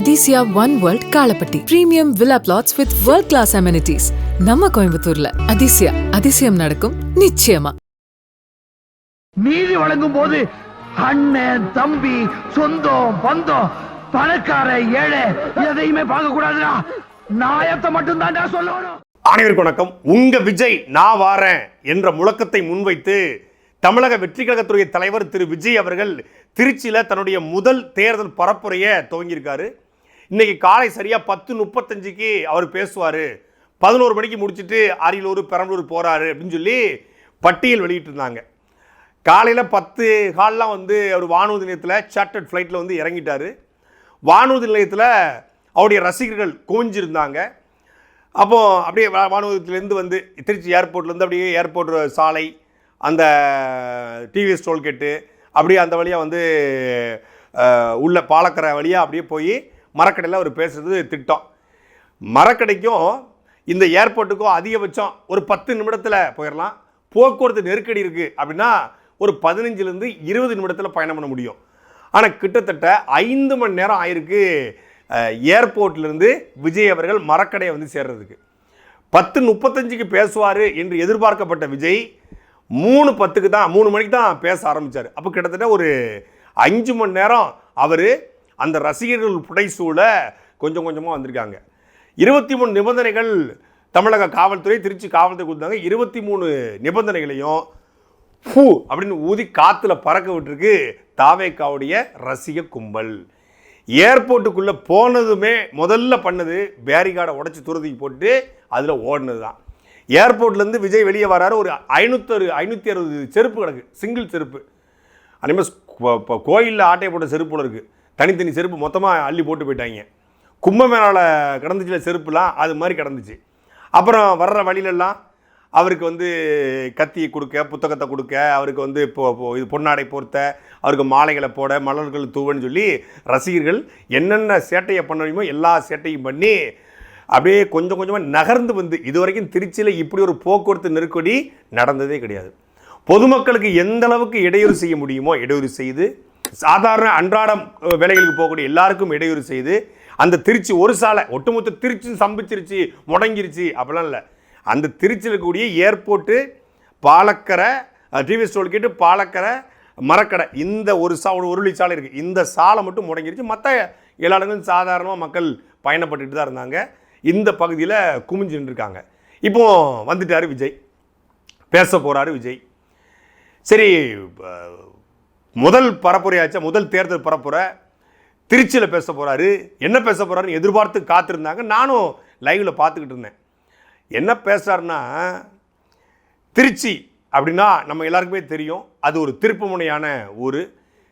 Athisaya one world Kalapatti premium villa plots with world class amenities நம்ம கோயம்புத்தூர்ல அதிசயா அதிசயம் நடக்கும் நிச்சயமா நீதி வழங்கும் போது அண்ணன் தம்பி சொந்தம் பந்தம் பணக்கார ஏழை எதையுமே பார்க்க கூடாதுடா நாயத்தை மட்டும் தான்டா சொல்லணும் அனைவருக்கும் வணக்கம். உங்க விஜய் நான் வாரேன் என்ற முழக்கத்தை முன்வைத்து தமிழக வெற்றி கழகத்துடைய தலைவர் திரு விஜய் அவர்கள் திருச்சியில் தன்னுடைய முதல் தேர்தல் பரப்புரையை துவங்கியிருக்காரு. இன்றைக்கி காலை சரியாக பத்து முப்பத்தஞ்சுக்கு அவர் பேசுவார். பதினோரு மணிக்கு முடிச்சுட்டு அரியலூர் பெரம்பலூர் போகிறாரு அப்படின்னு சொல்லி பட்டியல் வெளியிட்டிருந்தாங்க. காலையில் பத்து காலெலாம் வந்து அவர் வானூர்தி நிலையத்தில் சார்ட்டர்ட் ஃப்ளைட்டில் வந்து இறங்கிட்டார். வானூர்தி நிலையத்தில் அவருடைய ரசிகர்கள் குவிஞ்சிருந்தாங்க. அப்போது அப்படியே வானூர்தியிலேருந்து வந்து திருச்சி ஏர்போர்ட்லேருந்து அப்படியே ஏர்போர்ட் சாலை அந்த டிவிஎஸ் டோல்கேட்டு அப்படியே அந்த வழியாக வந்து உள்ள பாலக்கரை வழியாக அப்படியே போய் மரக்கடையில் அவர் பேசுகிறது திட்டம். மரக்கடைக்கும் இந்த ஏர்போர்ட்டுக்கும் அதிகபட்சம் ஒரு பத்து நிமிடத்தில் போயிடலாம் போக்குவரத்து நெருக்கடி இருக்குது அப்படின்னா ஒரு பதினஞ்சுலேருந்து இருபது நிமிடத்தில் பயணம் பண்ண முடியும். ஆனால் கிட்டத்தட்ட ஐந்து மணி நேரம் ஆயிருக்கு ஏர்போர்ட்லேருந்து விஜய் அவர்கள் மரக்கடையை வந்து சேர்றதுக்கு. பத்து முப்பத்தஞ்சுக்கு பேசுவார் என்று எதிர்பார்க்கப்பட்ட விஜய் மூணு பத்துக்கு தான் மூணு மணிக்கு தான் பேச ஆரம்பித்தார் அப்போ கிட்டத்தட்ட ஒரு அஞ்சு மணி நேரம் அவர் அந்த ரசிகர்கள் புடைசூழ கொஞ்சம் கொஞ்சமாக வந்திருக்காங்க. இருபத்தி மூணு நிபந்தனைகள் தமிழக காவல்துறை திருச்சி காவல்துறை கொடுத்தாங்க. இருபத்தி மூணு நிபந்தனைகளையும் ஃபூ அப்படின்னு ஊதி காற்றுல பறக்க விட்டுருக்கு தாவேக்காவுடைய ரசிக கும்பல். ஏர்போர்ட்டுக்குள்ளே போனதுமே முதல்ல பண்ணது பேரிகார்டை உடச்சி துருதி போட்டு அதில் ஓடினது தான் ஏர்போர்ட்லேருந்து விஜய் வெளியே வராரு. ஒரு ஐநூத்தறு ஐநூற்றி அறுபது செருப்பு கிடக்கு. சிங்கிள் செருப்பு. அதேமாதிரி கோயிலில் ஆட்டையை போட்ட செருப்பு இருக்குது தனித்தனி செருப்பு மொத்தமாக அள்ளி போட்டு போயிட்டாங்க. கும்பமேளாவில் கிடந்துச்சுல செருப்புலாம் அது மாதிரி கிடந்துச்சு. அப்புறம் வர்ற வழியிலெல்லாம் அவருக்கு வந்து கத்தியை கொடுக்க புத்தகத்தை கொடுக்க அவருக்கு வந்து இப்போ இது பொன்னாடை போர்த்த அவருக்கு மாலைகளை போட மலர்கள் தூவன்னு சொல்லி ரசிகர்கள் என்னென்ன சேட்டையை பண்ண முடியுமோ எல்லா சேட்டையும் பண்ணி அப்படியே கொஞ்சம் கொஞ்சமாக நகர்ந்து வந்து இதுவரைக்கும் திருச்சியில் இப்படி ஒரு போக்குவரத்து நெருக்கடி நடந்ததே கிடையாது. பொதுமக்களுக்கு எந்த அளவுக்கு இடையூறு செய்ய முடியுமோ இடையூறு செய்து சாதாரண அன்றாடம் வேலைகளுக்கு போகக்கூடிய எல்லாருக்கும் இடையூறு செய்து அந்த திருச்சி ஒரு சாலை ஒட்டுமொத்த திருச்சி சம்பிச்சிருச்சு முடங்கிருச்சு அப்படிலாம் இல்லை. அந்த திருச்சியில் இருக்கக்கூடிய airport Palakkarai TVS tollgate Palakkarai Marakkadai இந்த ஒரு சா ஒரு சாலை இருக்குது இந்த சாலை மட்டும் முடங்கிருச்சு. மற்ற எல்லா இடங்களும் சாதாரணமாக மக்கள் பயணப்பட்டுட்டு தான் இருந்தாங்க. இந்த பகுதியில் குமிஞ்சுட்டு இருக்காங்க இப்போ வந்துட்டார் விஜய். பேச போகிறாரு விஜய். சரி முதல் பரப்புரையாச்சா முதல் தேர்தல் பரப்புரை. திருச்சியில் பேச போகிறாரு என்ன பேச போகிறாருன்னு எதிர்பார்த்து காத்திருந்தாங்க. நானும் லைவில் பார்த்துக்கிட்டு இருந்தேன். என்ன பேசுறாருன்னா திருச்சி அப்படின்னா நம்ம எல்லாருக்குமே தெரியும். அது ஒரு திருப்புமுனையான ஊர்.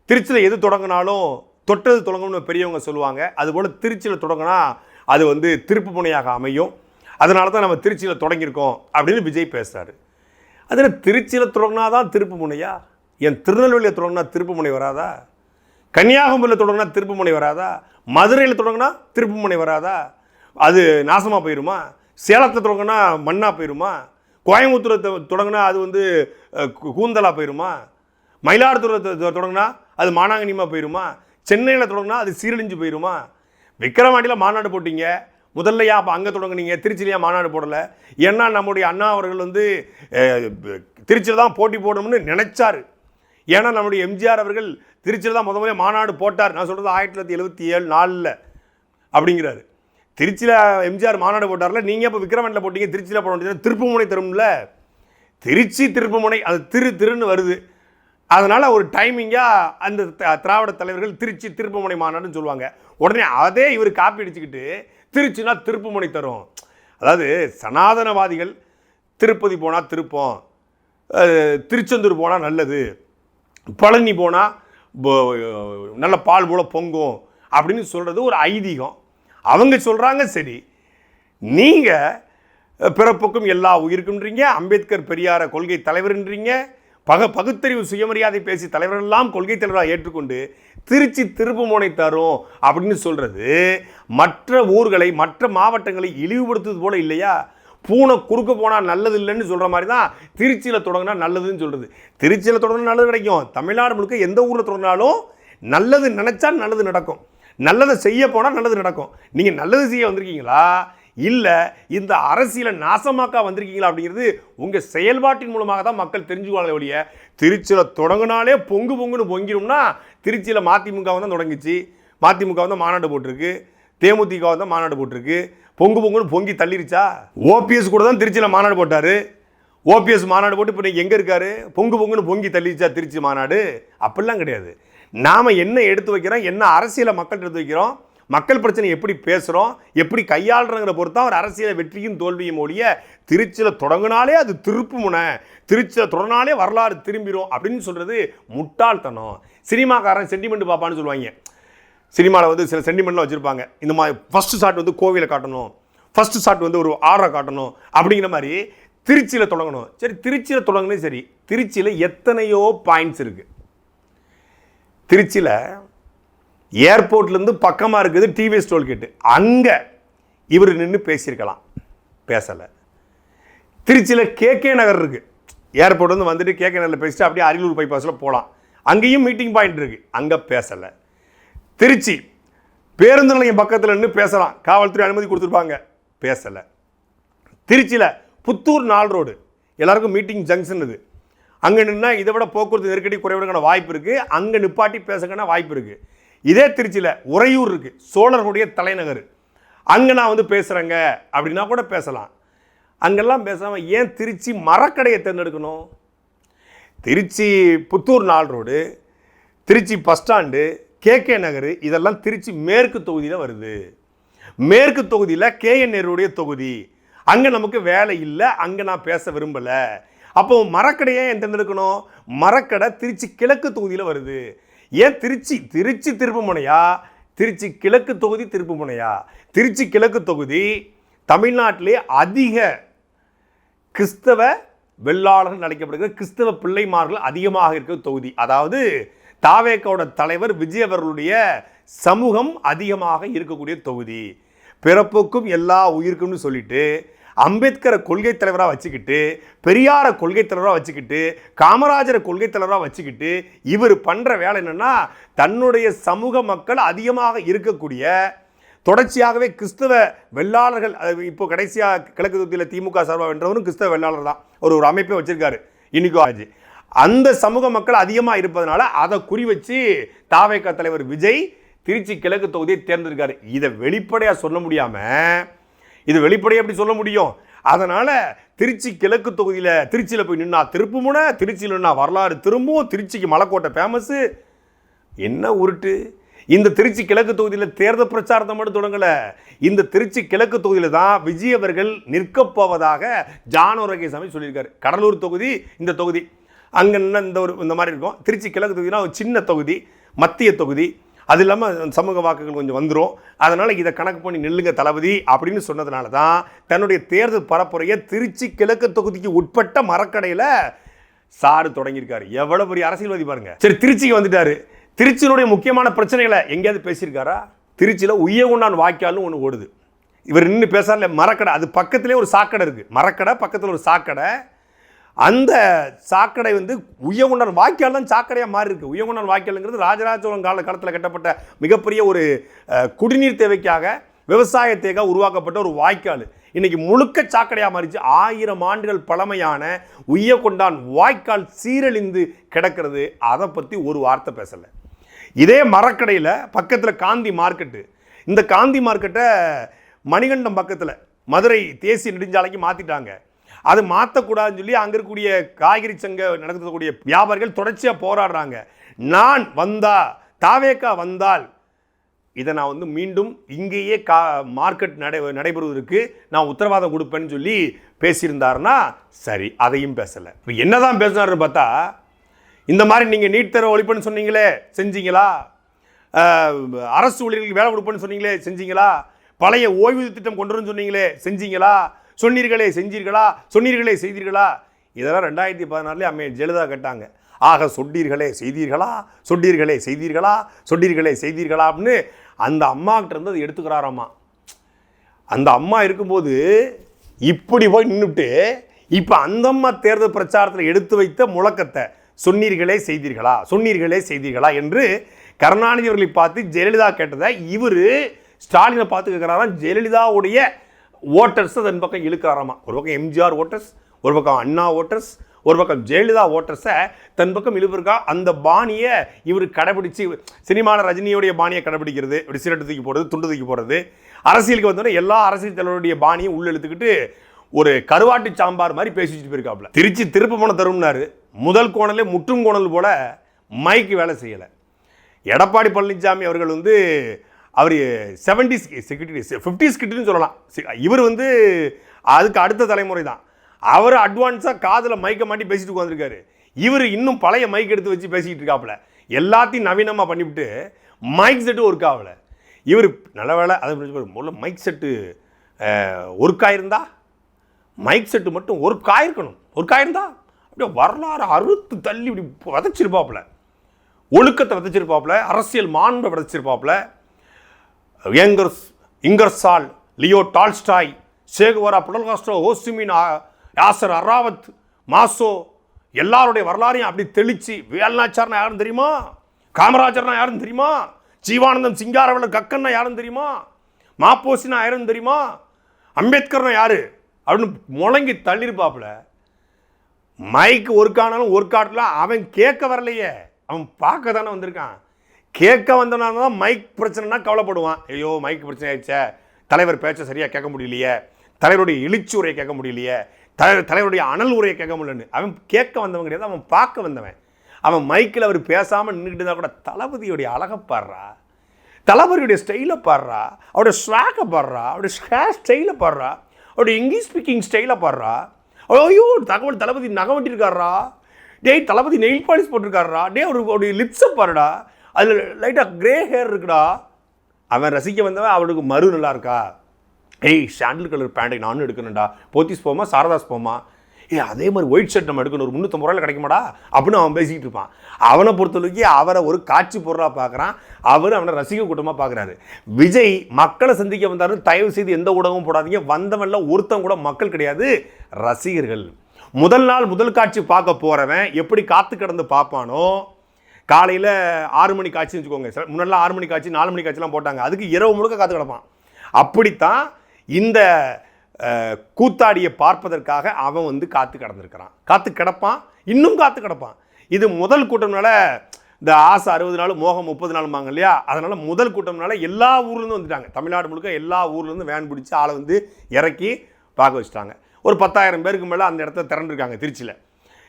திருச்சியில் எது தொடங்கினாலும் தொட்டது தொடங்கணும்னு பெரியவங்க சொல்லுவாங்க. அதுபோல் திருச்சியில் தொடங்கினா அது வந்து திருப்புமுனையாக அமையும். அதனால தான் நம்ம திருச்சியில் தொடங்கியிருக்கோம் அப்படின்னு விஜய் பேசுகிறாரு அதில் திருச்சியில் தொடங்கினா தான் திருப்புமுனையா? என் திருநெல்வேலியில் தொடங்கினா திருப்புமுனை வராதா? கன்னியாகுமரியில் தொடங்கினா திருப்புமுனை வராதா? மதுரையில் தொடங்கினா திருப்புமுனை வராதா? அது நாசமாக போயிருமா? சேலத்தை தொடங்கினா மண்ணாக போயிருமா? கோயம்புத்தூரை தொடங்கினா அது வந்து கூந்தலாக போயிடுமா போயிருமா? மயிலாடுதுறை தொடங்கினா அது மானாங்கனியமாக போயிருமா? சென்னையில் தொடங்கினா அது சீரழிஞ்சு போயிருமா? விக்கிரவாண்டியில் மாநாடு போட்டிங்க. முதல்லையா அப்போ அங்கே தொடங்குனீங்க. திருச்சிலையா மாநாடு போடலை. ஏன்னா நம்முடைய அண்ணா அவர்கள் வந்து திருச்சியில் தான் போட்டி போடணும்னு நினச்சாரு. ஏன்னா நம்முடைய எம்ஜிஆர் அவர்கள் திருச்சியில் தான் முத முதல்ல மாநாடு போட்டார். நான் சொல்கிறது ஆயிரத்தி தொள்ளாயிரத்தி எழுபத்தி ஏழு நாலில் அப்படிங்கிறாரு. திருச்சியில் எம்ஜிஆர் மாநாடு போட்டார்ல நீங்கள் இப்போ விக்ரமண்டில் போட்டீங்க திருச்சியில் போட வேண்டியது திருப்புமுனை தரும்ல. திருச்சி திருப்புமுனை அது திரு திருன்னு வருது. அதனால் ஒரு டைமிங்காக அந்த திராவிட தலைவர்கள் திருச்சி திருப்புமுனை மாநாடுன்னு சொல்லுவாங்க. உடனே அதே இவர் காப்பி அடிச்சுக்கிட்டு திருச்சினா திருப்புமுனை தரும். அதாவது சனாதனவாதிகள் திருப்பதி போனால் திருப்பம் திருச்செந்தூர் போனால் நல்லது. பழனி போனால் நல்ல பால் போல் பொங்கும் அப்படின்னு சொல்கிறது ஒரு ஐதீகம். அவங்க சொல்கிறாங்க சரி நீங்கள் பிறப்புக்கும் எல்லா உயிருக்குன்றீங்க அம்பேத்கர் பெரியார கொள்கை தலைவர்ன்றீங்க பக பகுத்தறிவு சுயமரியாதை பேசி தலைவரெல்லாம் கொள்கை தலைவராக ஏற்றுக்கொண்டு திருச்சி திருப்புமோனை தரும் அப்படின்னு சொல்கிறது மற்ற ஊர்களை மற்ற மாவட்டங்களை இழிவுபடுத்துவது போல இல்லையா? பூனை குறுக்க போனால் நல்லது இல்லைன்னு சொல்கிற மாதிரி தான் திருச்சியில் தொடங்கினா நல்லதுன்னு சொல்கிறது திருச்சியில் தொடங்கினா நல்லது கிடைக்கும். தமிழ்நாடு முழுக்க எந்த ஊரில் தொடங்கினாலும் நல்லது நினச்சா நல்லது நடக்கும். நல்லதை செய்ய போனால் நல்லது நடக்கும். நீங்கள் நல்லது செய்ய வந்திருக்கீங்களா? இல்லை இந்த அரசியலை நாசமாக்கா வந்திருக்கீங்களா அப்படிங்கிறது உங்கள் செயல்பாட்டின் மூலமாக தான் மக்கள் தெரிஞ்சுக்குவாங்களே ஒழிய திருச்சியில் தொடங்கினாலே பொங்கு பொங்குன்னு பொங்கிடும்னா திருச்சியில் மதிமுக தான் தொடங்கிச்சு. மதிமுக தான் மாநாடு போட்டிருக்கு. தேமுதிக வந்து மாநாடு போட்டிருக்கு. பொங்கு பொங்குன்னு பொங்கி தள்ளிருச்சா? ஓபிஎஸ் கூட தான் திருச்சியில் மாநாடு போட்டார். ஓபிஎஸ் மாநாடு போட்டு இப்போ எங்கே இருக்காரு? பொங்கு பொங்குன்னு பொங்கி தள்ளிச்சா திருச்சி மாநாடு? அப்படிலாம் கிடையாது. நாம் என்ன எடுத்து வைக்கிறோம்? என்ன அரசியலை மக்கள் எடுத்து வைக்கிறோம்? மக்கள் பிரச்சனை எப்படி பேசுகிறோம் எப்படி கையாளுறங்கிற பொறுத்தா ஒரு அரசியலை வெற்றியும் தோல்வியும் ஒழிய திருச்சியில் தொடங்கினாலே அது திருப்பு முனை. திருச்சியில் தொடங்கினாலே வரலாறு திரும்பிடும் அப்படின்னு சொல்கிறது முட்டாள்தனம். சினிமாக்காரன் சென்டிமெண்ட் பாப்பான்னு சொல்லுவாங்க. சினிமாவில் வந்து சில சென்டிமெண்ட்லாம் வச்சுருப்பாங்க. இந்த மாதிரி ஃபஸ்ட்டு ஷாட் வந்து கோவிலை காட்டணும். ஃபஸ்ட்டு ஷாட் வந்து ஒரு ஆரை காட்டணும். அப்படிங்கிற மாதிரி திருச்சியில் தொடங்கணும். சரி திருச்சியில் தொடங்கினே சரி திருச்சியில் எத்தனையோ பாயிண்ட்ஸ் இருக்குது திருச்சியில் ஏர்போர்ட்லேருந்து பக்கமாக இருக்குது டிவிஎஸ் டோல்கேட்டு அங்கே இவர் நின்று பேசியிருக்கலாம். பேசலை. திருச்சியில் கேகே நகர் இருக்குது ஏர்போர்ட் வந்து வந்துட்டு கேகே நகரில் பேசிட்டு அப்படியே அரியலூர் பைபாஸில் போகலாம் அங்கேயும் மீட்டிங் பாயிண்ட் இருக்குது அங்கே பேசலை. திருச்சி. பேருந்து நிலையம் பக்கத்தில் நின்று பேசலாம். காவல்துறை அனுமதி கொடுத்துருப்பாங்க. பேசலை. திருச்சியில் புத்தூர் நாள் ரோடு. எல்லாருக்கும் மீட்டிங் ஜங்ஷன் இது. அங்கே நின்னா இதை விட போக்குவரத்து நெருக்கடி குறைவதற்கான வாய்ப்பு இருக்குது அங்கே நிப்பாட்டி பேசுக்கான வாய்ப்பு இருக்குது இதே திருச்சியில் உறையூர் இருக்குது சோழர்களுடைய தலைநகர். அங்கே நான் வந்து பேசுகிறேங்க அப்படின்னா கூட பேசலாம். அங்கெல்லாம் பேசாமல் ஏன் திருச்சி மரக்கடையை தேர்ந்தெடுக்கணும்? திருச்சி புத்தூர் நாள் road. Trichy bus stand. KK Nagar இதெல்லாம் திருச்சி மேற்கு தொகுதியில் வருது. மேற்கு தொகுதியில் கேஎன் நேருடைய தொகுதி. அங்கே நமக்கு வேலை இல்லை அங்கே நான் பேச விரும்பலை. அப்போ மரக்கடையை ஏன் தேர்ந்தெடுக்கணும்? மரக்கடை திருச்சி கிழக்கு தொகுதியில் வருது. ஏன் திருச்சி திருச்சி திருப்புமுனையா? திருச்சி கிழக்கு தொகுதி திருப்புமுனையா? திருச்சி கிழக்கு தொகுதி தமிழ்நாட்டிலே அதிக கிறிஸ்தவ வெள்ளாளர்கள் அழைக்கப்படுகிற கிறிஸ்தவ பிள்ளைமார்கள் அதிகமாக இருக்கிற தொகுதி. அதாவது தாவேக்கோட தலைவர் விஜய் அவர்களுடைய சமூகம் அதிகமாக இருக்கக்கூடிய தொகுதி. பிறப்புக்கும் எல்லா உயிருக்கும்னு சொல்லிட்டு அம்பேத்கரை கொள்கை தலைவராக வச்சுக்கிட்டு பெரியாரை கொள்கை தலைவராக வச்சுக்கிட்டு காமராஜரை கொள்கை தலைவராக வச்சுக்கிட்டு இவர் பண்ணுற வேலை என்னென்னா தன்னுடைய சமூக மக்கள் அதிகமாக இருக்கக்கூடிய தொடர்ச்சியாகவே கிறிஸ்தவ வெள்ளாளர்கள் இப்போ கடைசியாக கிழக்கு தொகுதியில் திமுக சார்பாக வென்றவரும் கிறிஸ்தவ வெள்ளாளர் தான். ஒரு ஒரு அமைப்பை வச்சுருக்காரு. இன்னைக்கும் ஆஜி அந்த சமூக மக்கள் அதிகமாக இருப்பதனால அதை குறி வச்சு தாவேக தலைவர் விஜய் திருச்சி கிழக்கு தொகுதியை தேர்ந்தெடுக்காரு. இதை வெளிப்படையாக சொல்ல முடியாமல் இது வெளிப்படையாக எப்படி சொல்ல முடியும்? அதனால் திருச்சி கிழக்கு தொகுதியில் திருச்சியில் போய் நின்னா திருப்புமுனை திருச்சியில் நின்னா வரலாறு திரும்பும் திருச்சிக்கு மலைக்கோட்டை ஃபேமஸு என்ன உருட்டு? இந்த திருச்சி கிழக்கு தொகுதியில் தேர்தல் பிரச்சாரத்தை மட்டும் தொடங்கலை. இந்த திருச்சி கிழக்கு தொகுதியில் தான் விஜய் அவர்கள் நிற்கப் போவதாக ஜான் சாமி சொல்லியிருக்காரு. கடலூர் தொகுதி இந்த தொகுதி. அங்கே இந்த ஒரு இந்த மாதிரி இருக்கும். திருச்சி கிழக்கு தொகுதினா ஒரு சின்ன தொகுதி மத்திய தொகுதி. அது இல்லாமல் சமூக வாக்குகள் கொஞ்சம் வந்துடும் அதனால் இதை கணக்கு பண்ணி நெல்லுங்க தளபதி அப்படின்னு சொன்னதுனால தான் தன்னுடைய தேர்தல் பரப்புரையை திருச்சி கிழக்கு தொகுதிக்கு உட்பட்ட மரக்கடையில் சாரு தொடங்கியிருக்காரு. எவ்வளோ பெரிய அரசியல்வாதி பாருங்க. சரி திருச்சிக்கு வந்துட்டாரு. திருச்சியினுடைய முக்கியமான பிரச்சனைகளை எங்கேயாவது பேசியிருக்காரா? திருச்சியில் உய்யகுண்டான் வாய்க்கால்னு ஒன்று ஓடுது. இவர் நின்று பேசார்ல மரக்கடை. அது பக்கத்திலே ஒரு சாக்கடை இருக்குது மரக்கடை பக்கத்தில் ஒரு சாக்கடை. அந்த சாக்கடை வந்து உய்யகுண்டான் வாய்க்கால் தான் சாக்கடையாக மாறி இருக்குது உய்யகுண்டான் வாய்க்கால்ங்கிறது ராஜராஜ சோழன் கால காலத்தில் கட்டப்பட்ட மிகப்பெரிய ஒரு குடிநீர் தேவைக்காக விவசாய உருவாக்கப்பட்ட ஒரு வாய்க்கால். இன்றைக்கி முழுக்க சாக்கடையாக மாறிச்சு. ஆயிரம் ஆண்டுகள் பழமையான உய்யகொண்டான் வாய்க்கால் சீரழிந்து கிடக்கிறது. அதை பற்றி ஒரு வார்த்தை பேசலை. இதே மரக்கடையில் பக்கத்தில் காந்தி மார்க்கெட்டு இந்த காந்தி மார்க்கெட்டை மணிகண்டம் பக்கத்தில் மதுரை தேசிய நெடுஞ்சாலைக்கு மாற்றிட்டாங்க அது மாற்றக்கூடாதுன்னு சொல்லி அங்கே இருக்கக்கூடிய காய்கறி சங்க நடக்கக்கூடிய வியாபாரிகள் தொடர்ச்சியாக போராடுறாங்க. நான் வந்தா தாவேக்கா வந்தால் இதை நான் வந்து மீண்டும் இங்கேயே கா மார்க்கெட் நடை நடைபெறுவதற்கு நான் உத்தரவாதம் கொடுப்பேன்னு சொல்லி பேசியிருந்தாருன்னா சரி அதையும் பேசலை. இப்போ என்னதான் பேசினாருன்னு பார்த்தா இந்த மாதிரி நீங்கள் நீட் தேர்வு ஒழிப்புன்னு சொன்னீங்களே செஞ்சீங்களா? அரசு ஊழியர்களுக்கு வேலை கொடுப்பேன்னு சொன்னீங்களே செஞ்சீங்களா? பழைய ஓய்வூதிய திட்டம் கொண்டு வரணும்னு சொன்னீங்களே செஞ்சீங்களா? சொன்னீர்களே செஞ்சீர்களா? சொன்னீர்களே செய்தீர்களா? இதெல்லாம் ரெண்டாயிரத்தி பதினாறுலேயே அம்மையை ஜெயலலிதா கேட்டாங்க. ஆக சொன்னீர்களே செய்தீர்களா? சொன்னீர்களே செய்தீர்களா? சொன்னீர்களே செய்தீர்களா? அப்படின்னு அந்த அம்மாக்கிட்ட இருந்து அதை எடுத்துக்கிறாராம்மா. அந்த அம்மா இருக்கும்போது இப்படி போய் நின்றுட்டு இப்போ அந்த அம்மா தேர்தல் பிரச்சாரத்தில் எடுத்து வைத்த முழக்கத்தை சொன்னீர்களே செய்தீர்களா? சொன்னீர்களே செய்தீர்களா? என்று கருணாநிதி அவர்களை பார்த்து ஜெயலலிதா கேட்டதை இவர் ஸ்டாலினை பார்த்து கேட்குறாராம். ஜெயலலிதாவுடைய ஓட்டர்ஸை தன் பக்கம் இழுக்கிறாராமா ஒரு பக்கம் எம்ஜிஆர் ஓட்டர்ஸ் ஒரு பக்கம் அண்ணா ஓட்டர்ஸ் ஒரு பக்கம் ஜெயலலிதா ஓட்டர்ஸை தன் பக்கம் இழுப்பிருக்கா? அந்த பாணியை இவர் கடைபிடிச்சு சினிமாவில் ரஜினியுடைய பாணியை கடைபிடிக்கிறது இப்படி சிரட்டு தூக்கி போடுறது துண்டு தூக்கி போடுறது. அரசியலுக்கு வந்தோடனே எல்லா அரசியல் தலைவருடைய பாணியும் உள்ள இழுத்துக்கிட்டு ஒரு கருவாட்டு சாம்பார் மாதிரி பேசிட்டு போயிருக்காப்புல. திருச்சி திருப்பமான தரும்னாரு முதல் கோணலே முற்றும் கோணல் போல மைக்கு வேலை செய்யலை. எடப்பாடி பழனிசாமி அவர்கள் வந்து அவர் செவன்டிஸ் செக்யூரிட்டி ஃபிஃப்டிஸ் கிட்டுன்னு சொல்லலாம். இவர் வந்து அதுக்கு அடுத்த தலைமுறை தான். அவர் அட்வான்ஸாக காதில் மைக்கை மாட்டி பேசிட்டு உட்காந்துருக்காரு இவர் இன்னும் பழைய மைக் எடுத்து வச்சு பேசிக்கிட்டு இருக்காப்புல. எல்லாத்தையும் நவீனமாக பண்ணிவிட்டு மைக் செட்டு ஒர்க் ஆகலை. இவர் நல்ல வேலை அதை முதல்ல மைக் செட்டு ஒர்க் ஆயிருந்தா? மைக் செட்டு மட்டும் ஒர்க் ஆயிருக்கணும். ஒர்க் ஆயிருந்தா? அப்படியே வரலாறு அறுத்து தள்ளி இப்படி விதைச்சிருப்பாப்புல ஒழுக்கத்தை விதைச்சிருப்பாப்புல. அரசியல் மாண்பை விதைச்சிருப்பாப்புல. Engels Ingersoll Leo Tolstoy Che Guevara Fidel Castro Ho Chi Minh ஆ- யாசர் அராவத் மாசோ எல்லாருடைய வரலாறையும் அப்படி தெளிச்சு வேல்நாச்சார்னா யாருன்னு தெரியுமா? காமராஜர்னா யாருன்னு தெரியுமா? ஜீவானந்தம் சிங்காரவள கக்கன்னா யாருன்னு தெரியுமா? மாப்போசினா யாருன்னு தெரியுமா? அம்பேத்கர்னா யார்? அப்படின்னு முழங்கி தள்ளியிருப்பாப்புல மைக்கு ஒர்க் ஆனாலும் ஒர்க் ஆகல அவன் கேட்க வரலையே. அவன் பார்க்க தானே வந்திருக்கான். கேட்க வந்தனால தான் மைக் பிரச்சனைனா கவலைப்படுவான். ஐயோ மைக் பிரச்சனை ஆயிடுச்சே. தலைவர் பேச்சை சரியாக கேட்க முடியலையே. தலைவருடைய எழுச்சி உரையை கேட்க முடியலையே. தலைவர் தலைவருடைய அனல் உரையை கேட்க முடியலன்னு. அவன் கேட்க வந்தவன் கிடையாது அவன் பார்க்க வந்தவன். அவன் மைக்கில் அவர் பேசாமல் நின்றுட்டு இருந்தால் கூட தளபதியுடைய அழகை பாடுறா. தளபதியுடைய ஸ்டைலை பாடுறா. அவருடைய ஸ்வாக்கை பாடுறா. அவருடைய ஹேர் ஸ்டைலை பாடுறா. அவருடைய இங்கிலீஷ் ஸ்பீக்கிங் ஸ்டைலை பாடுறா. ஐயோ தகவல் தளபதி நகை வெட்டியிருக்காரா டேய் தளபதி நெயில் பாலிஷ் போட்டிருக்காரா டே அவரு அவருடைய லிப்ஸை பாருடா. அதில் லைட்டாக கிரே ஹேர் இருக்குடா. அவன் ரசிக்க வந்தவன் அவனுக்கு மறு நல்லா இருக்கா? ஏய் சாண்டில் கலர் பேண்டை நானும் எடுக்கணும்டா. போத்தீஸ் போமா சாரதாஸ் போமா? ஏ அதே மாதிரி ஒயிட் ஷர்ட் நம்ம எடுக்கணும். ஒரு முந்நூற்றம்பது ரூபாயில் கிடைக்குமாடா? அப்படின்னு அவன் பேசிக்கிட்டு இருப்பான். அவனை பொறுத்தளவுக்கு அவரை ஒரு காட்சி பொருளாக பார்க்குறான். அவர் அவனை ரசிக கூட்டமாக பார்க்குறாரு. விஜய் மக்களை சந்திக்க வந்தாரு தயவு செய்து எந்த ஊடகமும் போடாதீங்க. வந்தவன்ல ஒருத்தன் கூட மக்கள் கிடையாது ரசிகர்கள். முதல் நாள் முதல் காட்சி பார்க்க போகிறவன் எப்படி காத்து கிடந்து பார்ப்பானோ காலையில் ஆறு மணி காட்சின்னு வச்சுக்கோங்க. சில- முன்னெல்லாம் ஆறு மணி காட்சி நாலு மணி காய்ச்சிலாம் போட்டாங்க. அதுக்கு இரவு முழுக்க காத்து கிடப்பான். அப்படித்தான் இந்த கூத்தாடியை பார்ப்பதற்காக அவன் வந்து காத்து கிடந்திருக்கிறான். காத்து கிடப்பான் இன்னும் காத்து கிடப்பான். இது முதல் கூட்டம்னால இந்த ஆசை அறுபது நாள் மோகம் முப்பது நாளும்பாங்க இல்லையா? அதனால் முதல் கூட்டம்னால எல்லா ஊர்லேருந்து வந்துட்டாங்க. தமிழ்நாடு முழுக்க எல்லா ஊர்லேருந்து வேன் பிடிச்சி ஆளை வந்து இறக்கி பார்க்க வச்சுட்டாங்க. ஒரு பத்தாயிரம் பேருக்கு மேலே அந்த இடத்த திறந்துருக்காங்க திருச்சியில்.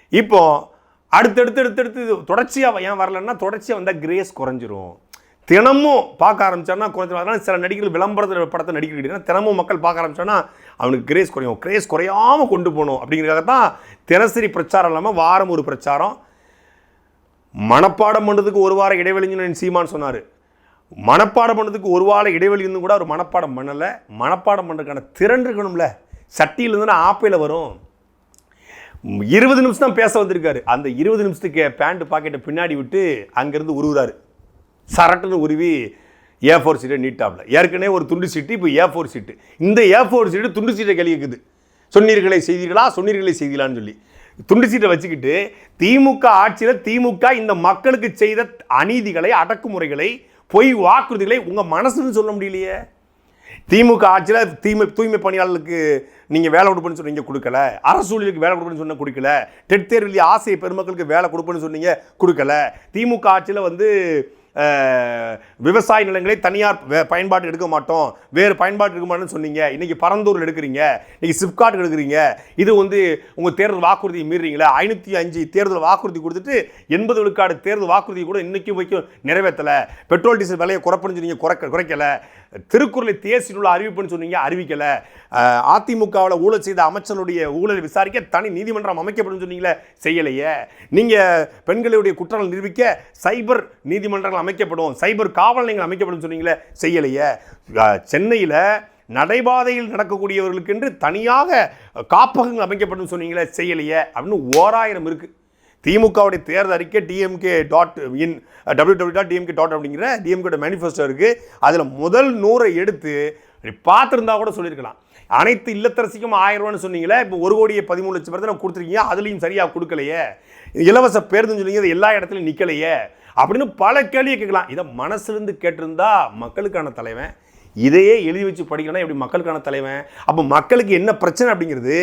இப்போது அடுத்தடுத்து அடுத்தடுத்து இது தொடர்ச்சியாக ஏன் வரலன்னா தொடர்ச்சியாக வந்தால் கிரேஸ் குறைஞ்சிரும். தினமும் பார்க்க ஆரம்பிச்சோன்னா குறைஞ்சிரும். அதனால் சில நடிகர்கள் விளம்பரத்தில் படத்தை நடிக்கிறீங்கன்னா தினமும் மக்கள் பார்க்க ஆரம்பிச்சோன்னா அவனுக்கு கிரேஸ் குறையும். கிரேஸ் குறையாமல் கொண்டு போகணும் அப்படிங்கிறதுக்காக தான் தினசரி பிரச்சாரம் இல்லாமல் வாரம் ஒரு பிரச்சாரம். மனப்பாடம் பண்ணுறதுக்கு ஒரு வாரம் இடைவெளின்னு சீமான் சொன்னார். மனப்பாடம் பண்ணுறதுக்கு ஒரு வாரம் இடைவெளி இருந்து கூட அவர் மனப்பாடம் பண்ணலை. மனப்பாடம் பண்ணுறதுக்கான திறன் இருக்கணும்ல. சட்டியில் ஆப்பையில் வரும். இருபது நிமிஷம் தான் பேச வந்திருக்காரு. அந்த இருபது நிமிஷத்துக்கு பேண்ட் பாக்கெட்டை பின்னாடி விட்டு அங்கேருந்து உருவுறாரு. சரட்டுன்னு உருவி ஏ ஃபோர் சீட்டை நீட்டாப்ல ஏற்கனவே ஒரு துண்டு சீட்டு இப்போ ஏ ஃபோர் சீட்டு இந்த ஏ ஃபோர் சீட்டு துண்டு சீட்டை கழிக்குது சொன்னீர்களை செய்தீர்களா? சொன்னீர்களை செய்தீங்களான்னு சொல்லி. துண்டு சீட்டை வச்சுக்கிட்டு திமுக ஆட்சியில் திமுக இந்த மக்களுக்கு செய்த அநீதிகளை அடக்குமுறைகளை பொய் வாக்குறுதிகளை உங்கள் மனசுன்னு சொல்ல முடியலையே. திமுக ஆட்சியில் தீமை தூய்மை பணியாளர்களுக்கு நீங்கள் வேலை கொடுப்பேன்னு சொன்னீங்க கொடுக்கல. அரசு ஊழியருக்கு வேலை கொடுப்பேன்னு சொன்னால் கொடுக்கல. டெட் தேர்வில் ஆசை பெருமக்களுக்கு வேலை கொடுப்பேன்னு சொன்னீங்க கொடுக்கல. திமுக ஆட்சியில் வந்து விவசாய நிலங்களை தனியார் வே- பயன்பாட்டு எடுக்க மாட்டோம். வேறு பயன்பாட்டு எடுக்க மாட்டோம்னு சொன்னீங்க. இன்றைக்கி பரந்தூரில் எடுக்கிறீங்க. இன்றைக்கி சிப்காட் எடுக்கிறீங்க. இது வந்து உங்கள் தேர்தல் வாக்குறுதியை மீறீங்களே. ஐநூற்றி அஞ்சு தேர்தல் வாக்குறுதி கொடுத்துட்டு எண்பது விழுக்காடு தேர்தல் வாக்குறுதி கூட இன்றைக்கும் வரைக்கும் நிறைவேற்றலை பெட்ரோல் டீசல் விலையை குறைப்பேன்னு சொன்னீங்க குறைக்க குறைக்கல. திருக்குறளை தேசிய உள்ள அறிவிப்புன்னு சொன்னீங்க அறிவிக்கலை. அதிமுகவில் ஊழல் செய்த அமைச்சருடைய ஊழலை விசாரிக்க தனி நீதிமன்றம் அமைக்கப்படும் சொன்னீங்களே செய்யலையே. நீங்கள் பெண்களுடைய குற்றங்கள் நிரூபிக்க சைபர் நீதிமன்றங்கள் அமைக்கப்படும் சைபர் காவல் நிலையங்கள் அமைக்கப்படும் சொன்னீங்களே செய்யலையே. சென்னையில் நடைபாதையில் நடக்கக்கூடியவர்களுக்கென்று தனியாக காப்பகங்கள் அமைக்கப்படும் சொன்னீங்களே செய்யலையே. அப்படின்னு ஓராயிரம் இருக்குது திமுகவுடைய தேர்தல் அறிக்கை DMK dot in W W dot DMK dot அப்படிங்கிற டிஎம்கேட மேனிஃபெஸ்டோ இருக்குது அதில் முதல் நூறை எடுத்து பார்த்துருந்தா கூட சொல்லியிருக்கலாம். அனைத்து இல்லத்தரசிக்கும் ஆயிரம் ரூபான்னு சொன்னீங்களே இப்போ ஒரு கோடியே பதிமூணு லட்சம் பேர் நான் கொடுத்துருக்கீங்க அதுலேயும் சரியாக கொடுக்கலையே. இலவச பேருந்துன்னு சொன்னீங்க அது எல்லா இடத்துலையும் நிற்கலையே அப்படின்னு பல கேள்வியை கேட்கலாம். இதை மனசுலேருந்து கேட்டிருந்தா மக்களுக்கான தலைவன் இதையே எழுதி வச்சு படிக்கணும்னா எப்படி மக்களுக்கான தலைவன்? அப்போ மக்களுக்கு என்ன பிரச்சனை அப்படிங்கிறது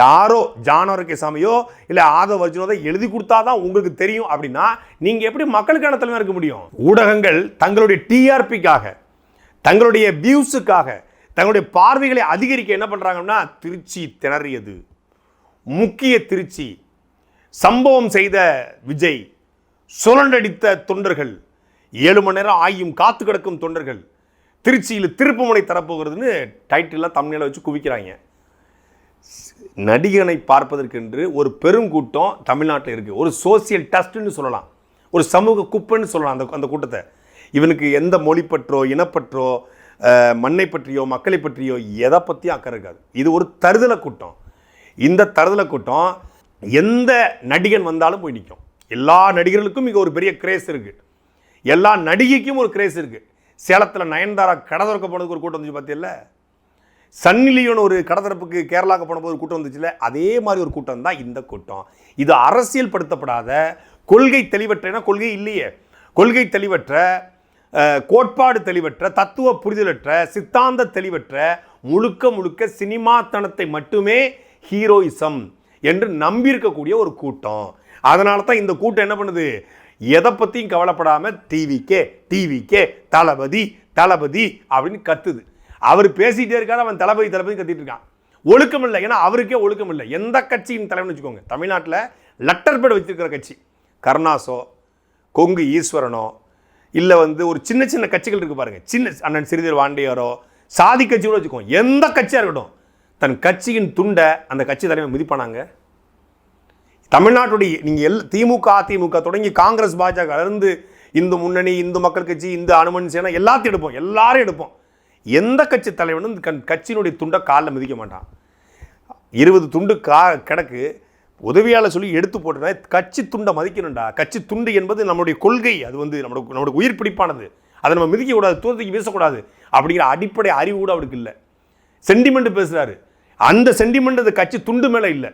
யாரோ ஜானவரக்கே சாமியோ இல்லை ஆதவ அர்ஜுனோ எழுதி கொடுத்தா தான் உங்களுக்கு தெரியும் அப்படின்னா நீங்கள் எப்படி மக்களுக்கான தலைவன் இருக்க முடியும்? ஊடகங்கள் தங்களுடைய டிஆர்பிக்காக தங்களுடைய வியூஸுக்காக தங்களுடைய பார்வைகளை அதிகரிக்க என்ன பண்ணுறாங்கன்னா திருச்சி திணறியது. முக்கிய திருச்சி. சம்பவம் செய்த விஜய் சுரண்டடித்த தொண்டர்கள் ஏழு மணி நேரம் ஆயும் காத்து கிடக்கும் தொண்டர்கள் திருச்சியில் திருப்புமுனை தரப்போகிறதுன்னு டைட்டிலாக தமிழில் வச்சு குவிக்கிறாங்க. நடிகனை பார்ப்பதற்கென்று ஒரு பெருங்கூட்டம் தமிழ்நாட்டில் இருக்குது ஒரு சோசியல் டஸ்ட்டுன்னு சொல்லலாம். ஒரு சமூக குப்பைன்னு சொல்லலாம் அந்த அந்த கூட்டத்தை. இவனுக்கு எந்த மொழி பற்றோ இனப்பற்றோ மண்ணை பற்றியோ மக்களை பற்றியோ எதை பற்றியும் அக்கறை இருக்காது. இது ஒரு தருதலை கூட்டம். இந்த தருதலை கூட்டம் எந்த நடிகன் வந்தாலும் போய் நிற்கும் எல்லா நடிகர்களுக்கும் இங்கே ஒரு பெரிய கிரேஸ் இருக்குது எல்லா நடிகைக்கும் ஒரு கிரேஸ் இருக்குது சேலத்தில் நயன்தாரா கடை போனதுக்கு ஒரு கூட்டம் வந்துச்சு பார்த்தியல்ல சன்னிலியன் ஒரு கடத்தரப்புக்கு கேரளாவுக்கு போனபோது ஒரு கூட்டம் வந்துச்சுல? அதே மாதிரி ஒரு கூட்டம் தான் இந்த கூட்டம். இது அரசியல் படுத்தப்படாத கொள்கை தெளிவற்றனா கொள்கை இல்லையே. கொள்கை தெளிவற்ற கோட்பாடு தெளிவற்ற தத்துவ புரிதலற்ற சித்தாந்த தெளிவற்ற முழுக்க முழுக்க சினிமாத்தனத்தை மட்டுமே ஹீரோயிசம் என்று நம்பியிருக்கக்கூடிய ஒரு கூட்டம். அதனால தான் இந்த கூட்டம் என்ன பண்ணுது? எதை பற்றியும் கவலைப்படாமல் டிவிக்கே டிவிக்கே தளபதி தளபதி அப்படின்னு கத்துது. அவர் பேசிகிட்டே இருக்காரு அவன் தளபதி தளபதி கத்திட்டு இருக்கான். ஒழுக்கம் இல்லை. ஏன்னா அவருக்கே ஒழுக்கம் இல்லை. எந்த கட்சியின் தலைவன் வச்சுக்கோங்க. தமிழ்நாட்டில் லெட்டர் பேட் வச்சுருக்கிற கட்சி. கருணாசோ கொங்கு ஈஸ்வரனோ இல்லை வந்து ஒரு சின்ன சின்ன கட்சிகள் இருக்குது பாருங்கள் சின்ன அண்ணன் சிறிதர் வாண்டியாரோ சாதி கட்சி கூட வச்சுக்கோங்க. எந்த கட்சியாக இருக்கட்டும் தன் கட்சியின் துண்டை அந்த கட்சி தலைவன் மிதிப்பானாங்க? தமிழ்நாட்டுடைய நீங்கள் எல் திமுக அதிமுக தொடங்கி காங்கிரஸ் பாஜக இருந்து இந்து முன்னணி இந்து மக்கள் கட்சி இந்து அனுமன் சேனா எல்லாத்தையும் எடுப்போம் எல்லாரும் எடுப்போம். எந்த கட்சி தலைவனும் கண் கட்சியினுடைய துண்டை காலில் மிதிக்க மாட்டான். இருபது துண்டு கா கிடக்கு உதவியாளர் சொல்லி எடுத்து போட்டுனா கட்சி துண்டை மதிக்கணும்டா. கட்சி துண்டு என்பது நம்மளுடைய கொள்கை அது வந்து நம்மளோட நம்மளோட உயிர் பிடிப்பானது. அதை நம்ம மிதிக்கக்கூடாது தூரத்துக்கு வீசக்கூடாது அப்படிங்கிற அடிப்படை அறிவு கூட அவருக்கு இல்லை. சென்டிமெண்ட் பேசுகிறாரு அந்த சென்டிமெண்ட் அது கட்சி துண்டு மேலே இல்லை.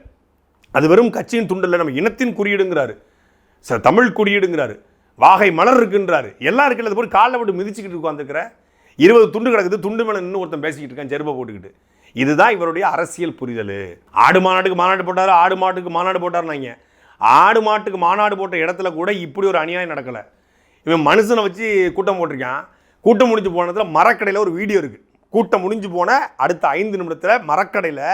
அது வெறும் கட்சியின் துண்டு இல்லை நம்ம இனத்தின் குறியீடுங்கிறாரு. ச தமிழ் குறியீடுங்கிறாரு. வாகை மலர் இருக்குன்றாரு. எல்லாம் இருக்குல்ல அது போய் காலை விட்டு மிதிச்சுக்கிட்டு உட்காந்துக்கிற இருபது துண்டு கிடக்குது துண்டு மேலே இன்னும் ஒருத்தன் பேசிக்கிட்டு இருக்கான் செருப்பை போட்டுக்கிட்டு. இதுதான் இவருடைய அரசியல் புரிதல். ஆடு மாநாட்டுக்கு மாநாடு போட்டார் ஆடு மாட்டுக்கு மாநாடு போட்டார்னாங்க ஆடு மாட்டுக்கு மாநாடு போட்ட இடத்துல கூட இப்படி ஒரு அநியாயம் நடக்கலை. இவன் மனுஷனை வச்சு கூட்டம் போட்டிருக்கான். கூட்டம் முடிஞ்சு போனதில் மரக்கடையில் ஒரு வீடியோ இருக்குது கூட்டம் முடிஞ்சு போன அடுத்த ஐந்து நிமிடத்தில் மரக்கடையில்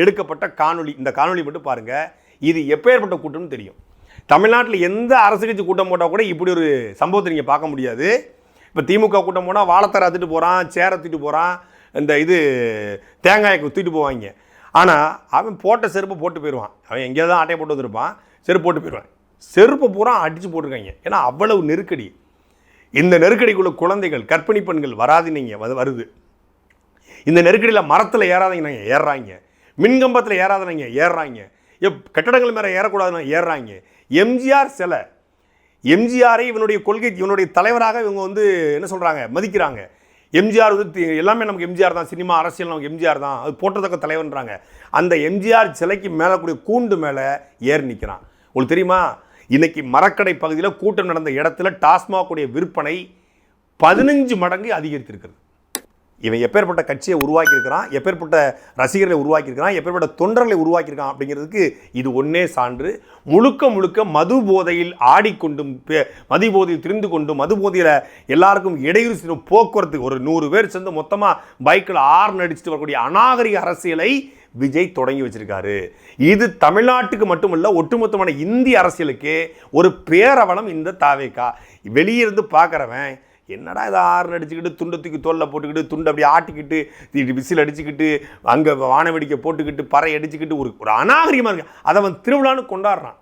எடுக்கப்பட்ட காணொளி. இந்த காணொளி மட்டும் பாருங்கள் இது எப்பேற்பட்ட கூட்டம்னு தெரியும். தமிழ்நாட்டில் எந்த அரசு கட்சி கூட்டம் போட்டால் கூட இப்படி ஒரு சம்பவத்தை நீங்கள் பார்க்க முடியாது. இப்போ திமுக கூட்டம் போனால் வாழைத்தரை அத்துட்டு போகிறான் சேரை தூக்கிட்டு போகிறான் இந்த இது தேங்காயை தூக்கிட்டு போவாங்க. ஆனால் அவன் போட்ட செருப்பை போட்டு போயிடுவான். அவன் எங்கேயாவது தான் ஆட்டையை போட்டு வந்திருப்பான். செருப்பு போட்டு போயிடுவான். செருப்பை பூரா அடித்து போட்டிருக்காங்க. ஏன்னா அவ்வளவு நெருக்கடி. இந்த நெருக்கடிக்குள்ள குழந்தைகள் கற்பிணி பெண்கள் வராதினீங்க வருது. இந்த நெருக்கடியில் மரத்தில் ஏறாதீங்க. ஏறுறாங்க. மின்கம்பத்தில் ஏறாதவங்க ஏறுறாங்க. எப் கட்டடங்கள் மேலே ஏறக்கூடாதுன்னு ஏறுறாங்க. எம்ஜிஆர் சிலை. எம்ஜிஆரை இவனுடைய கொள்கை இவனுடைய தலைவராக இவங்க வந்து என்ன சொல்கிறாங்க மதிக்கிறாங்க. எம்ஜிஆர் வந்து எல்லாமே நமக்கு எம்ஜிஆர் தான். சினிமா அரசியல் நமக்கு எம்ஜிஆர் தான். அது போட்டத்தக்க தலைவன்றாங்க. அந்த எம்ஜிஆர் சிலைக்கு மேலே கூடிய கூண்டு மேலே ஏறி நிற்கிறான் உங்களுக்கு தெரியுமா? இன்றைக்கி மரக்கடை பகுதியில் கூட்டம் நடந்த இடத்துல டாஸ்மாக்குடைய விற்பனை பதினஞ்சு மடங்கு அதிகரித்திருக்கிறது. இவன் எப்பேற்பட்ட கட்சியை உருவாக்கியிருக்கிறான் எப்பேற்பட்ட ரசிகர்களை உருவாக்கியிருக்கிறான் எப்பேற்பட்ட தொண்டர்களை உருவாக்கியிருக்கான் அப்படிங்கிறதுக்கு இது ஒன்றே சான்று. முழுக்க முழுக்க மது போதையில் ஆடிக்கொண்டும் பே- மது போதையில் திரிந்து கொண்டும் மது போதையில் எல்லாருக்கும் இடையூறு செய்யும் போக்குவரத்து ஒரு நூறு பேர் சேர்ந்து மொத்தமாக பைக்கில் ஆறு அடிச்சுட்டு வரக்கூடிய அநாகரிக அரசியலை விஜய் தொடங்கி வச்சிருக்காரு. இது தமிழ்நாட்டுக்கு மட்டுமல்ல ஒட்டுமொத்தமான இந்திய அரசியலுக்கு ஒரு பேரவலம் இந்த தாவேக்கா. வெளியே இருந்து பார்க்குறவன் என்னடா இதை ஆறு அடிச்சுக்கிட்டு துண்டை தூக்கி போட்டுக்கிட்டு துண்டை அப்படியே ஆட்டிக்கிட்டு தீ- விசில் அடிச்சுக்கிட்டு அங்கே வானவெடிக்கை போட்டுக்கிட்டு பறை அடிச்சுக்கிட்டு ஒரு ஒரு அநாகரிகமாக இருக்கு அதை அவன் திருவிழான்னு கொண்டாடுறான்.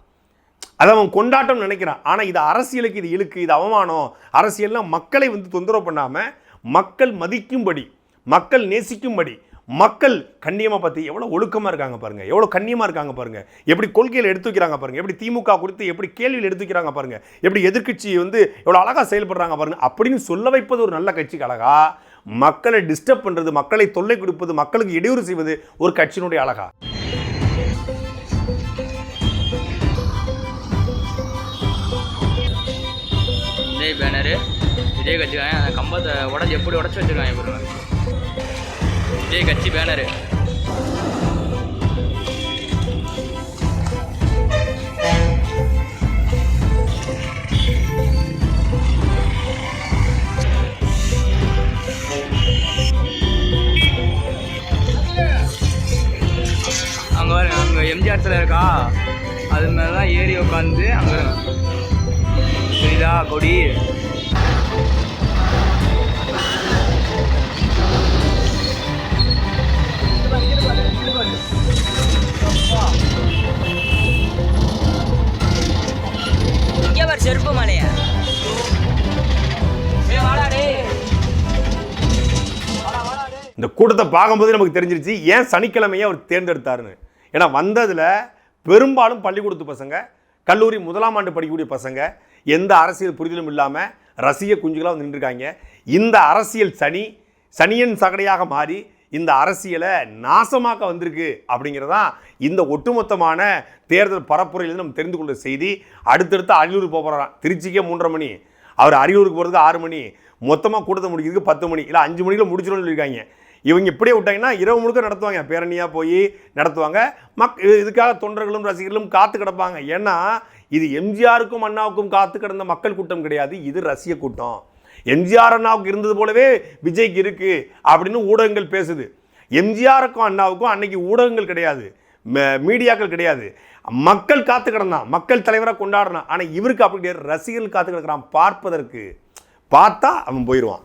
அதை அவன் கொண்டாட்டம் நினைக்கிறான். ஆனால் இது அரசியலுக்கு இது இழுக்கு இது அவமானம். அரசியல்லாம் மக்களை வந்து தொந்தரவு பண்ணாமல் மக்கள் மதிக்கும்படி மக்கள் நேசிக்கும்படி மக்கள் கண்ணியமாக பார்த்து எவ்வளோ ஒழுக்கமாக இருக்காங்க பாருங்க எவ்வளோ கண்ணியமாக இருக்காங்க பாருங்க. எப்படி கொள்கையில் எடுத்து வைக்கிறாங்க பாருங்க எப்படி திமுக குறித்து எப்படி கேள்வியில் எடுத்து வைக்கிறாங்க பாருங்கள் எப்படி எதிர்க்கட்சி வந்து எவ்வளோ அழகாக செயல்படுறாங்க பாருங்க அப்படின்னு சொல்ல வைப்பது ஒரு நல்ல கட்சிக்கு அழகா. மக்களை டிஸ்டர்ப் பண்ணுறது மக்களை தொல்லை கொடுப்பது மக்களுக்கு இடையூறு செய்வது ஒரு கட்சியினுடைய அழகா. விஜய் கட்சிக்காரன் அந்த கம்பத்தை உடச்சி எப்படி உடச்சி வச்சிருக்காங்க பாருங்க விஜய் கட்சி பேனரு. அங்கே அங்கே எம்ஜிஆர் சிலை இருக்கா? அது மேலே தான் ஏறி உட்காந்து அங்கே. புரியுதா கொடி? கூட்டத்தை பார்க்கும்போது நமக்கு தெரிஞ்சிருச்சு ஏன் சனிக்கிழமையை அவர் தேர்ந்தெடுத்தாருன்னு. ஏன்னா வந்ததில் பெரும்பாலும் பள்ளிக்கூடத்து பசங்க கல்லூரி முதலாம் ஆண்டு படிக்கக்கூடிய பசங்க எந்த அரசியல் புரிதலும் இல்லாமல் ரசிக குஞ்சுகளாக வந்து நின்றுருக்காங்க. இந்த அரசியல் சனி சனியன் சகடையாக மாறி இந்த அரசியலை நாசமாக்க வந்திருக்கு அப்படிங்கிறதான் இந்த ஒட்டுமொத்தமான தேர்தல் பரப்புரையிலிருந்து நம்ம தெரிந்து கொண்ட செய்தி. அடுத்தடுத்து அரியலூர் போக போகிறாராம் திருச்சிக்கே மூன்றரை மணி. அவர் அரியலூருக்கு போகிறதுக்கு ஆறு மணி. மொத்தமாக கூட்டத்தை முடிக்கிறதுக்கு பத்து மணி. இல்லை அஞ்சு மணிக்குள்ள முடிச்சிடணும்னு சொல்லியிருக்காங்க. இவங்க இப்படியே விட்டாங்கன்னா இரவு முழுக்க நடத்துவாங்க. பேரணியாக போய் நடத்துவாங்க. மக் இதுக்காக தொண்டர்களும் ரசிகர்களும் காத்து கிடப்பாங்க. ஏன்னா இது எம்ஜிஆருக்கும் அண்ணாவுக்கும் காத்து கிடந்த மக்கள் கூட்டம் கிடையாது. இது ரசிக கூட்டம். எம்ஜிஆர் அண்ணாவுக்கு இருந்தது போலவே விஜய்க்கு இருக்குது அப்படின்னு ஊடகங்கள் பேசுது. எம்ஜிஆருக்கும் அண்ணாவுக்கும் அன்னைக்கு ஊடகங்கள் கிடையாது. மீடியாக்கள் கிடையாது. மக்கள் காத்து கிடந்தான் மக்கள் தலைவராக கொண்டாடினான் ஆனால் இவருக்கு அப்படி கிடையாது. ரசிகர்கள் காத்து கிடக்கிறான். பார்ப்பதற்கு பார்த்தா அவன் போயிடுவான்